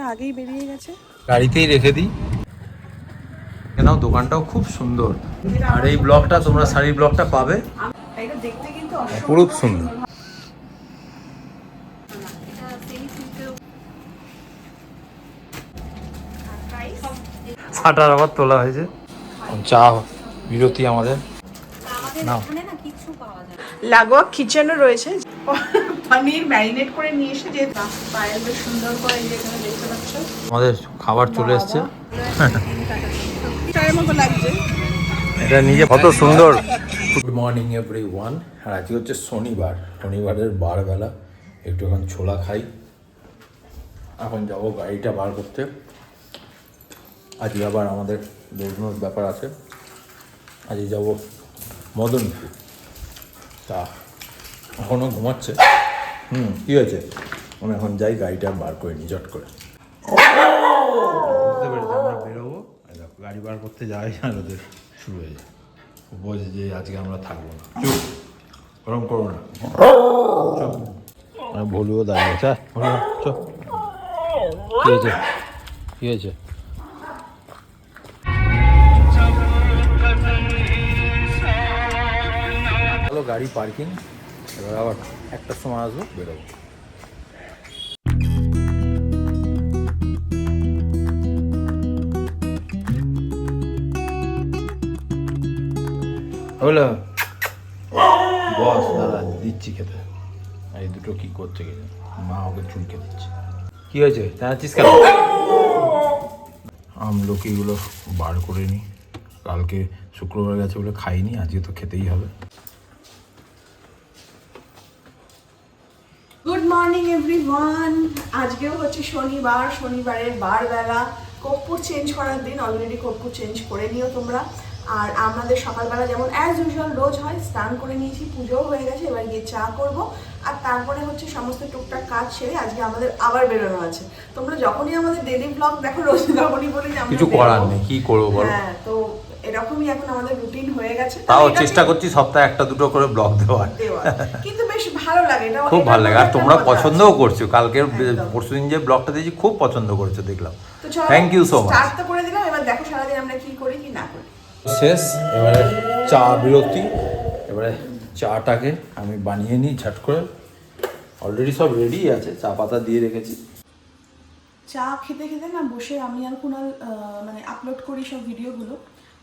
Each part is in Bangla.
আগেই বেরিয়ে গেছে। গাড়িতেই রেখে দিই। কেন দোকানটাও খুব সুন্দর। আর এই ব্লগটা তোমরা শাড়ির ব্লগটা পাবে। খুব সুন্দর। ফাটার আবার তোলা হয়েছে। চা বিরতি আমাদের। লাগোয়া কিচেনও রয়েছে। পনির ম্যারিনেট করে নিয়ে এসে যে পায়েল বেশ সুন্দর করে এই যে এখানে দেখতে পাচ্ছ। আমাদের খাবার চলে এসছে। মতো লাগছে। এটা নিজে কত সুন্দর। গুড মর্নিং এভরি ওয়ান আর আজকে হচ্ছে শনিবার। শনিবারের বারবেলা। একটু এখন ছোলা খাই। এখন যাব গাড়িটা বার করতে। আজকে আবার আমাদের দৌড়নোর ব্যাপার আছে। আজকে যাব মদনপুর। তা এখনও ঘুমাচ্ছে। হুম কী হয়েছে? আমি এখন যাই গাড়িটা বার করে নিই চট করে। বুঝতে পেরেছি আমরা বেরোবো। গাড়ি বার করতে যাই আর ওদের শুরু হয়ে যায়। ও বোঝে যে আজকে আমরা থাকব না। চুপ গরম করব না। চুপ। আমি ভুলও দাঁড়িয়ে আছে হ্যাঁ, চুপ। কী হয়েছে? কী হয়েছে? হ্যালো গাড়ি পার্কিং। এবার আবার একটার সময় আসব বেরোবো। হলো বস দাদা দিচ্ছি খেতে। এই দুটো কি করছে কে? মা ওকে চুলকে দিচ্ছে। কি হয়েছে? জানাচ্ছিস কেন? আমলকিগুলো বার করে নি কালকে শুক্রবার গেছে বলে খাইনি আজকে তো খেতেই হবে গুড মর্নিং এভরিওয়ান। আজকেও হচ্ছে শনিবার শনিবারের বারবেলা। কর্পূর চেঞ্জ করার দিন অলরেডি কর্পূর চেঞ্জ করে নিও তোমরা। আর আমাদের সকালবেলা যেমন অ্যাজ ইউজুয়াল রোজ হয় স্নান করে নিয়েছি পুজোও হয়ে গেছে এবার গিয়ে চা করব। আর তারপরে হচ্ছে সমস্ত টুকটাক কাজ সেরে আজকে আমাদের আবার বেরোনো আছে। তোমরা যখনই আমাদের ডেলি ব্লগ দেখো রোজ তখনই বলি কিছু করার নেই কি করব বলো? হ্যাঁ তো এরকমই এখন আমাদের রুটিন হয়ে গেছে। তাও চেষ্টা করছি সপ্তাহে একটা দুটো করে ব্লগ দেওয়ার। দেওয়া কিন্তু বেশ ভালো লাগে এটা খুব ভালো লাগে। আর তোমরা পছন্দও করছ। কালকে পরশুদিন যে ব্লগটা দিয়েছি খুব পছন্দ করেছ দেখলাম। Thank you so much start তো করে দিলাম এবার দেখো সারাদিন আমরা কি করি কি না করি। শেষ এবারে চা বিরক্তি এবারে চাটাকে আমি বানিয়ে নিই ঝট করে। অলরেডি সব রেডি আছে চা পাতা দিয়ে রেখেছি। চা খেতে খেতে না বসে আমি আর কুনাল মানে আপলোড করি সব ভিডিওগুলো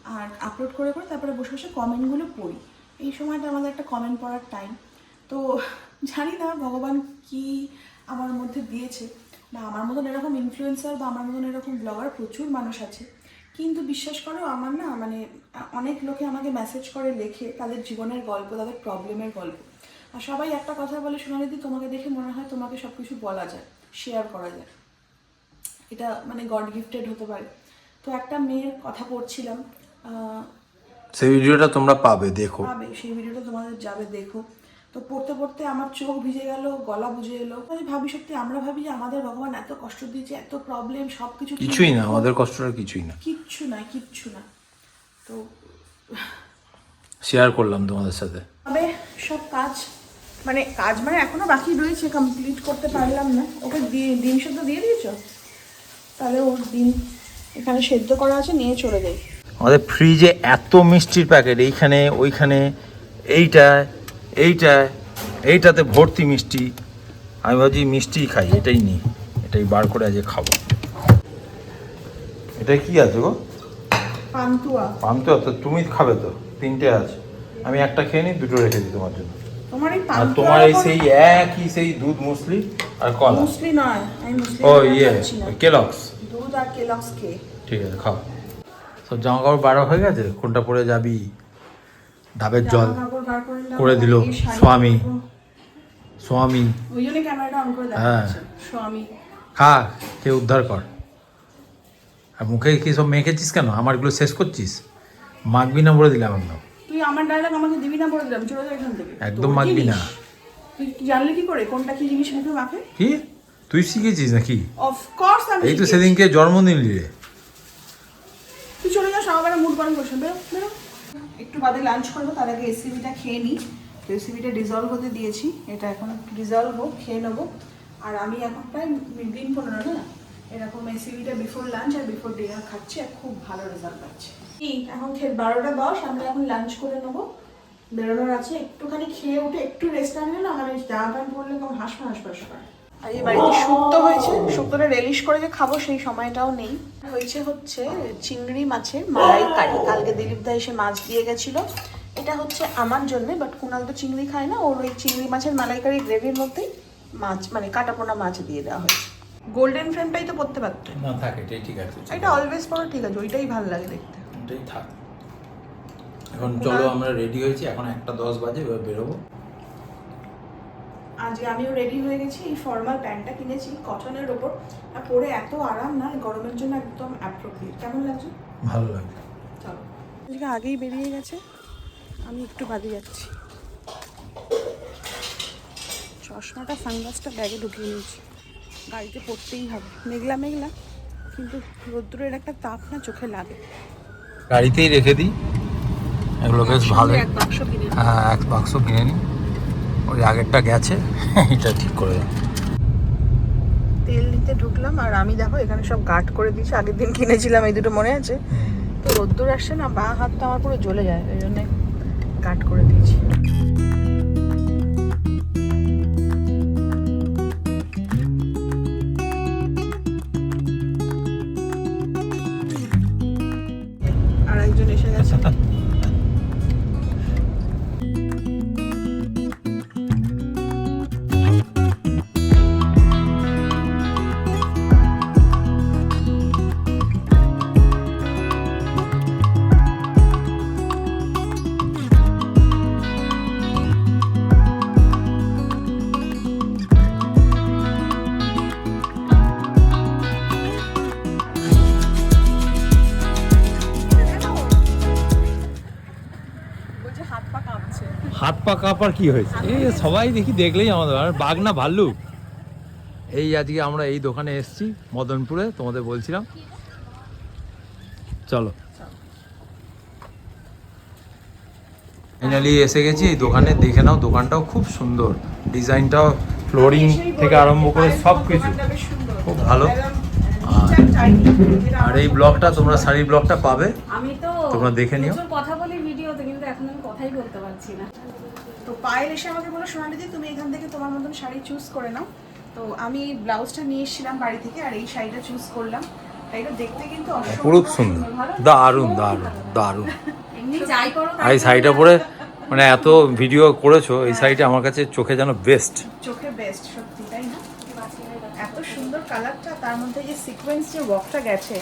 আর আপলোড করে করে তারপরে বসে বসে কমেন্টগুলো পড়ি। এই সময়টা আমাদের একটা কমেন্ট পড়ার টাইম তো জানি না ভগবান কি আমার মধ্যে দিয়েছে না আমার মতন এরকম ইনফ্লুয়েন্সার বা আমার মতন এরকম ব্লগার প্রচুর মানুষ আছে। কিন্তু বিশ্বাস করো আমার না মানে অনেক লোকে আমাকে মেসেজ করে, লেখে তাদের জীবনের গল্প, তাদের প্রবলেমের গল্প। আর সবাই একটা কথা বলে, সোনালিদি, তোমাকে দেখে মনে হয় তোমাকে সব কিছু বলা যায় শেয়ার করা যায়। এটা মানে গড গিফটেড হতে পারে। তো একটা মেয়ের কথা পড়ছিলাম সেই ভিডিওটা তোমরা পাবে দেখো। পাবে সেই ভিডিওটা তোমাদের যাবে দেখো। তো পড়তে পড়তে আমার চোখ ভিজে গেল গলা বুঝে এলো। আমি ভাবি সত্যি আমরা ভাবি যে আমাদের ভগবান এত কষ্ট দিয়েছে এত প্রবলেম সব কিছু কিছুই না আমাদের কষ্টটা কিছুই না। কিচ্ছু না কিচ্ছু না। তো শেয়ার করলাম তোমাদের সাথে। তবে সব কাজ মানে কাজ মানে এখনও বাকি রয়েছে কমপ্লিট করতে পারলাম না। ওকে দিয়ে ডিম সেদ্ধ দিয়ে দিয়েছ? তাহলে ওর ডিম এখানে সেদ্ধ করা আছে নিয়ে চলে যাই। আমাদের ফ্রিজে এত মিষ্টির প্যাকেট এইখানে ওইখানে এইটা এইটা এইটাতে ভর্তি মিষ্টি। আমি ভাবছি মিষ্টি খাই এটাই নিই এটাই বার করে আজকে খাব। এটা কি আছে গো? পান্তুয়া। পাম তো তুমি খাবে তো তিনটে আছে। আমি একটা খেয়ে নিই দুটো রেখে দিই তোমার জন্য। তোমার এই আর তোমার এই সেই একই সেই দুধ মুসলি আর কলা? মুসলি নয় আমি মুসলি ও ইয়ে কেলক্স। দুধ আর কেলক্স খেয়ে। ঠিক আছে খাও। সব জামা কাপড় বার হয়ে গেছে? কোনটা পরে যাবি? ডাবের জল করে দিল। স্বামী। স্বামী। হ্যাঁ। খা কে উদ্ধার কর। আর মুখে কি সব মেখেছিস কেন? আমারগুলো শেষ করছিস? মাখবি না বলে দিলাম একদম তুই আমার ডায়লগ আমাকে দিবি না বলে দিলাম চলে যা এখান থেকে। একদম মাখবি না। তুই কি জানলি কি করে? কোনটা কি জিনিস মুখে মাখে? কি? তুই শিখেছিস নাকি? অফকোর্স আমি এই তো। সেদিনকে জন্মদিন নিলে সকালবেলা মুড গরম করছিস বেরো বেরো। একটু বাদে লাঞ্চ করব, তার আগে এসিবিটা খেয়ে নিই রেসিপিটা ডিজলভ হতে দিয়েছি। এটা এখন ডিজলভ হোক, খেয়ে নেব। আর আমি এখন প্রায় দিন পনেরো না, এরকম সিভিটা বিফোর লাঞ্চ আর বিফোর ডিনার খাচ্ছি আর খুব ভালো রেজাল্ট পাচ্ছি। এখন খেয়ে বারোটা দশ, আমরা এখন লাঞ্চ করে নেব। বেরোনোর আছে। একটুখানি খেয়ে উঠে একটু রেস্ট আনলে না আমার এই জামা প্যান্ট পরলে কেমন হাসপা হাসপাস করে। আর এই বাড়িতে শুক্তো হয়েছে। শুক্তোটা রেলিশ করে যে খাব সেই সময়টাও নেই। হয়েছে হচ্ছে চিংড়ি মাছের মালাই কারি কালকে দিলীপ দা এসে মাছ দিয়ে গেছিল। এটা হচ্ছে আমার জন্য বাট কুনাল তো চিংড়ি খায় না। ওর ওই চিংড়ি মাছের মালাইকারি গ্রেভির মধ্যেই মাছ মানে কাটাপোনা মাছ দিয়ে দেওয়া হয়েছে। গোল্ডেন ফ্রেমটাই তো পড়তে পারতো। না থাক এটাই ঠিক আছে এটা অলওয়েজ পরো ঠিক আছে ওইটাই ভালো লাগে দেখতে। এটাই থাক। এখন চলো আমরা রেডি হয়েছি। এখন একটা দশ বাজে এবার বেরোবো। আজকে আমিও রেডি হয়ে গেছি এই ফর্মাল প্যান্টটা কিনেছি কটনের ওপর। আর পরে এত আরাম না গরমের জন্য একদম অ্যাপ্রোপ্রিয়েট কেমন লাগছে? ভালো লাগে চলো। আজকে আগেই বেরিয়ে গেছে আমি একটু বাদে যাচ্ছি। চশমাটা সানগ্লাসটা ব্যাগে ঢুকিয়ে নিয়েছি। গাড়িতে পড়তেই হবে। মেঘলা মেঘলা কিন্তু রোদ্দুরের একটা তাপ না চোখে লাগে। গাড়িতেই রেখে দিই। এগুলো বেশ ভালো এক বাক্স কিনে হ্যাঁ এক বাক্স কিনে নিই। ওই আগেরটা গেছে এটা ঠিক করে দাও। তেল নিতে ঢুকলাম আর আমি দেখো এখানে সব গার্ড করে দিয়েছি আগের দিন কিনেছিলাম এই দুটো মনে আছে। তো রোদ্দুর আসছে না বা হাতটা আমার পুরো জ্বলে যায় ওই জন্য গার্ড করে দিয়েছি। হাত পা কাঁপার কি হয়েছে? এই সবাই দেখি দেখলেই আমাদের আর বাঘ না ভাল্লুক এই আজকে আমরা এই দোকানে এসেছি মদনপুরে তোমাদের বলছিলাম। চলো। ফাইনালি এসে গেছি এই দোকানে দেখে নাও দোকানটাও খুব সুন্দর। ডিজাইনটাও ফ্লোরিং থেকে আরম্ভ করে সব কিছু খুব ভালো। আর এই ব্লগটা তোমরা শাড়ির ব্লগটা পাবে। তোমরা দেখে নিও। প্রচুর কথা বলি ভিডিওতে কিন্তু এখন আমি কথাই বলতে পারছি না। তো পায়েল এসে আমাকে বলো সোনালি দি তুমি এখান থেকে তোমার মতন শাড়ি চুজ করে নাও। তো আমি ব্লাউজটা নিয়ে এসেছিলাম বাড়ি থেকে আর এই শাড়িটা চুজ করলাম। শাড়িটা দেখতে কিন্তু অপরূপ সুন্দর। দারুণ দারুণ দারুণ। এমনি আর এই শাড়িটা পরে মানে এত ভিডিও করেছ এই শাড়িটা আমার কাছে চোখে যেন বেস্ট চোখে বেস্ট সত্যি তাই না? এত সুন্দর কালারটা তার মধ্যে যে সিকোয়েন্স যে ওয়ার্কটা গেছে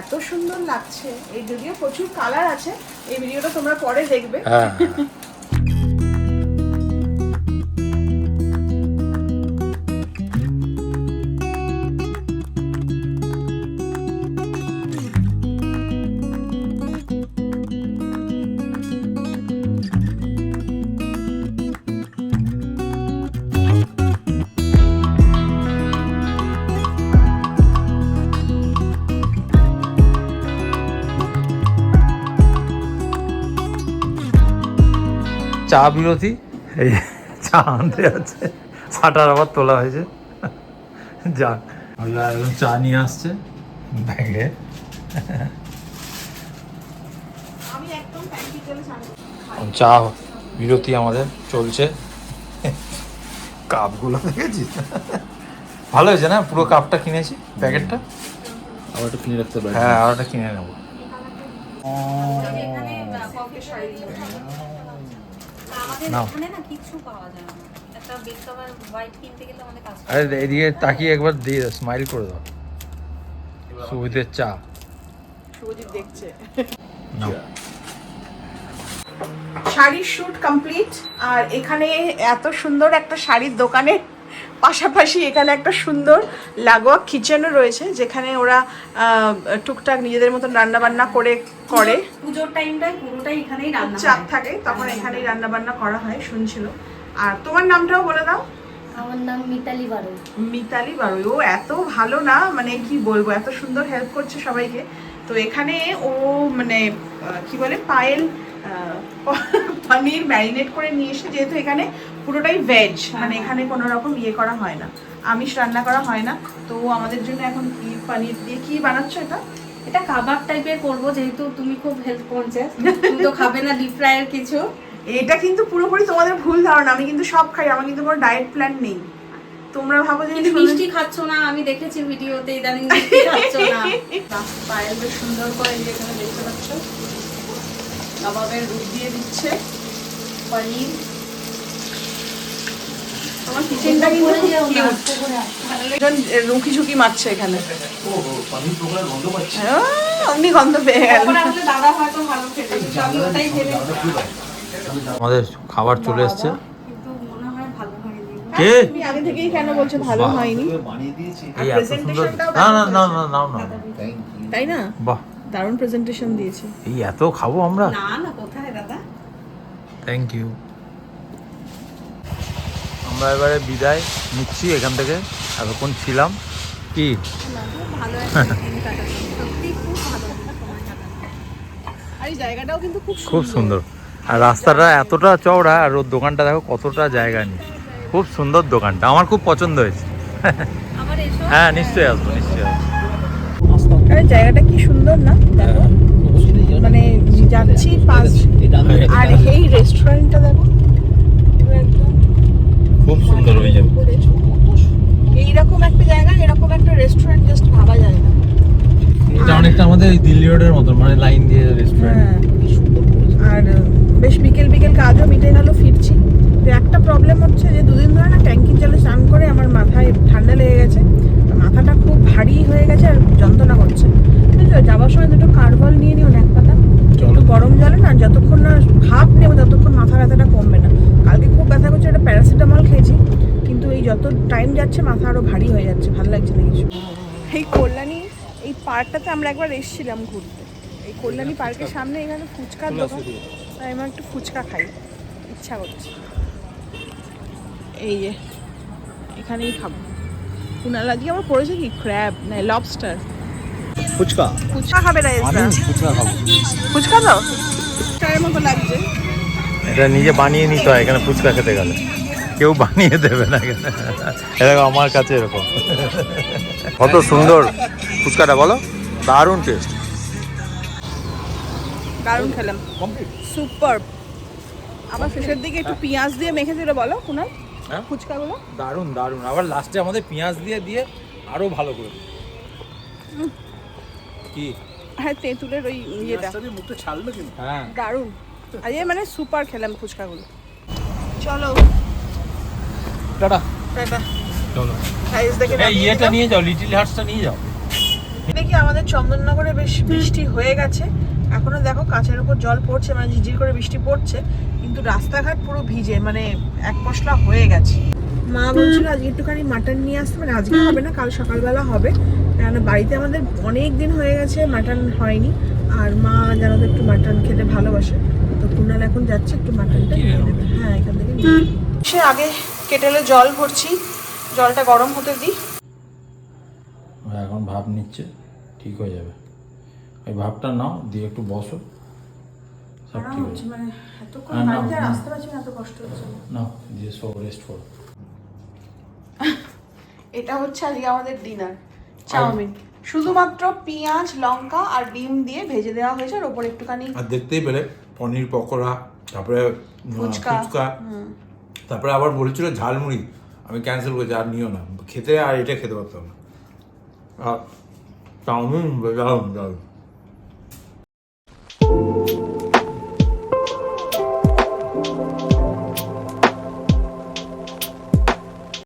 এত সুন্দর লাগছে। এই যদিও প্রচুর কালার আছে এই ভিডিওটা তোমরা পরে দেখবে। চা বিরতি। এই চা আনতে যাচ্ছে। শাটার আবার তোলা হয়েছে। যাক। একদম চা নিয়ে আসছে। ব্যাগে। আমি একদম প্যান্টি চলে সামনে চা বিরতি আমাদের চলছে। কাপগুলো দেখেছিস? ভালো হয়েছে না? পুরো কাপটা কিনেছি প্যাকেটটা? আবার একটু কিনে রাখতে পারি। হ্যাঁ আর একটা কিনে নেব। আরে এদিকে তাকিয়ে একবার দিয়ে দাও স্মাইল করে দাও। সুবিধের চা। শুভজিৎ দেখছে। নাও। শাড়ির শ্যুট কমপ্লিট আর এখানে এত সুন্দর একটা শাড়ির দোকানে পাশাপাশি এখানে একটা সুন্দর লাগোয়া কিচেনও রয়েছে যেখানে ওরা টুকটাক নিজেদের মতন রান্না বান্না করে। করে পুজোর টাইমটাই পুরোটাই এখানেই রান্না চাপ থাকে তখন এখানেই রান্না বান্না করা হয় শুনছিল। আর তোমার নামটাও বলে দাও। আমার নাম মিতালি বারুই। মিতালি বারুই ও এত ভালো না মানে কি বলব এত সুন্দর হেল্প করছে সবাইকে। তো এখানে ও মানে কি বলে পায়েল পনির ম্যারিনেট করে নিয়ে এসে যেহেতু এখানে পুরোটাই ভেজ মানে এখানে কোনো রকম ইয়ে করা হয় না। আমিষ রান্না করা হয় না। তো আমাদের জন্য এখন কি পনির দিয়ে কি বানাচ্ছ এটা? এটা কাবাব টাইপের করব যেহেতু তুমি খুব হেলথ কনসিয়াস তুমি তো খাবে না ডিপ ফ্রাইয়ের কিছু। এটা কিন্তু পুরোপুরি তোমাদের ভুল ধারণা আমি কিন্তু সব খাই আমার কিন্তু কোনো ডায়েট প্ল্যান নেই। তোমরা ভাবো যে মিষ্টি খাচ্ছ না আমি দেখেছি ভিডিওতে ইদানিং মিষ্টি খাচ্ছ না। পায়েল বেশ সুন্দর করে এই যে এখানে দেখতে পাচ্ছ। কাবাবের রূপ দিয়ে দিচ্ছে। পনির। আমার কিচেনটা কিন্তু রুকি ঝুঁকি মারছে এখানে। আহ, অমনি গন্ধ পেয়ে গেল। তারপরে আসলে দাদা হয়তো ভালো খেতে কিন্তু আমি ওটাই ভেবে আমাদের খাবার চলে এসছে। মনে হয় কে? আগে থেকেই কেন বলছো ভালো হয়নি? না না না না না তাই না? বাহ। দারুণ প্রেজেন্টেশন দিয়েছে। এই এত খাব আমরা? না না কোথায় দাদা? থ্যাংক ইউ আমরা এবারে বিদায় নিচ্ছি এখান থেকে। এতক্ষণ ছিলাম। কি? খুব ভালো সময় কাটানো আর এই জায়গাটাও কিন্তু খুব খুব সুন্দর। আর রাস্তাটা এতটা চওড়া আর ওর দোকানটা দেখো কতটা জায়গা নিয়ে। খুব সুন্দর দোকানটা। আমার খুব পছন্দ হয়েছে। হ্যাঁ নিশ্চয়ই আসব নিশ্চয়ই আসব। আরে জায়গাটা কি সুন্দর না? দেখো। মানে যাচ্ছি পাঁচ আর এই রেস্টুরেন্টটা দেখো। খুব সুন্দর ওই যে এইরকম একটা জায়গা এরকম একটা রেস্টুরেন্ট জাস্ট ভাবা যায় না। এটা অনেকটা আমাদের দিল্লি রোডের মতো মানে লাইন দিয়ে রেস্টুরেন্ট হ্যাঁ। আর বেশ বিকেল বিকেল কাজও মিটে গেল ফিরছি। তো একটা প্রবলেম হচ্ছে যে দুদিন ধরে না ট্যাঙ্কির জলে স্নান করে আমার মাথায় ঠান্ডা লেগে গেছে। মাথাটা খুব ভারী হয়ে গেছে আর যন্ত্রণা করছে। বুঝছ যাওয়ার সময় দুটো কার্বল নিয়ে নিও না এক পাতা। একটু গরম জলে না যতক্ষণ না ভাপ নেবে ততক্ষণ মাথা ব্যথাটা কমবে না। কালকে খুব ব্যথা করছে একটা প্যারাসিটামল খেয়েছি কিন্তু এই যত টাইম যাচ্ছে মাথা আরও ভারী হয়ে যাচ্ছে ভালো লাগছে না কিছু। এই কল্যাণী এই পার্কটাতে আমরা একবার এসেছিলাম ঘুরতে। এই কল্যাণী পার্কের সামনে এখানে ফুচকার দোকান। তাই আমার একটু ফুচকা খাই ইচ্ছা করছে। এই যে এখানেই খাব। কুনাল আজকে আমার পড়েছে কি ক্র্যাব না লবস্টার ফুচকা ফুচকা খাবে না আমি ফুচকা খাব ফুচকা তো চায়ের মতো লাগছে এটা নিজে বানিয়ে নিতে হয় এখানে ফুচকা খেতে গেলে। কেউ বানিয়ে দেবে না এরকম আমার কাছে এরকম। কত সুন্দর ফুচকাটা বলো? দারুণ টেস্ট দারুণ খেলাম। সুপার আবার শেষের দিকে একটু পেঁয়াজ দিয়ে মেখে দিলে বলো কুনাল? হ্যাঁ? ফুচকাগুলো দারুণ দারুণ। আবার লাস্টে আমাদের পেঁয়াজ দিয়ে দিয়ে আরও ভালো করে। কি? হ্যাঁ তেঁতুলের ওই ইয়েটা। হ্যাঁ। দারুণ। আজকে মানে সুপার খেলাম ফুচকাগুলো চলো। টাটা। টাটা। চলো। সাইজ দেখে ইয়েটা নিয়ে যাও লিটিল হার্টসটা নিয়ে যাও। দেখি আমাদের চন্দননগরে বেশ বৃষ্টি হয়ে গেছে। এখনও দেখো কাঁচের উপর জল পড়ছে মানে ঝিঝির করে বৃষ্টি পড়ছে। কিন্তু রাস্তাঘাট পুরো ভিজে মানে এক পশলা হয়ে গেছে। মা বলছিল আজকে একটুখানি মাটন নিয়ে আসতে মানে আজকে হবে না কাল সকালবেলা হবে। কেন বাড়িতে আমাদের অনেক দিন হয়ে গেছে মাটন হয়নি। আর মা জানো তো একটু মাটন খেতে ভালোবাসে। তো কুনাল এখন যাচ্ছে একটু মাটনটা নিয়ে নেবে। হ্যাঁ এখান থেকে সে আগে কেটেলে জল ভরছি জলটা গরম হতে দিই। এখন ভাব নিচ্ছে ঠিক হয়ে যাবে। ওই ভাবটা নাও দিয়ে একটু বসো। সব ঠিক হয়ে মানে এতক্ষণ বাড়িতে আর আসতে পারছি না এত কষ্ট হচ্ছে। নাও দিয়ে সব রেস্ট করো এটা হচ্ছে আজকে আমাদের ডিনার চাউমিন। শুধুমাত্র পেঁয়াজ লঙ্কা আর ডিম দিয়ে ভেজে দেওয়া হয়েছে আর ওপরে একটুখানি আর দেখতেই পেলে পনির পকোড়া তারপরে ফুচকা। ফুচকা। তারপরে আবার বলেছিল ঝালমুড়ি। আমি ক্যান্সেল করেছি আর নিও না। খেতে আর এটা খেতে পারতাম না। আর চাউমিন দারুণ দারুণ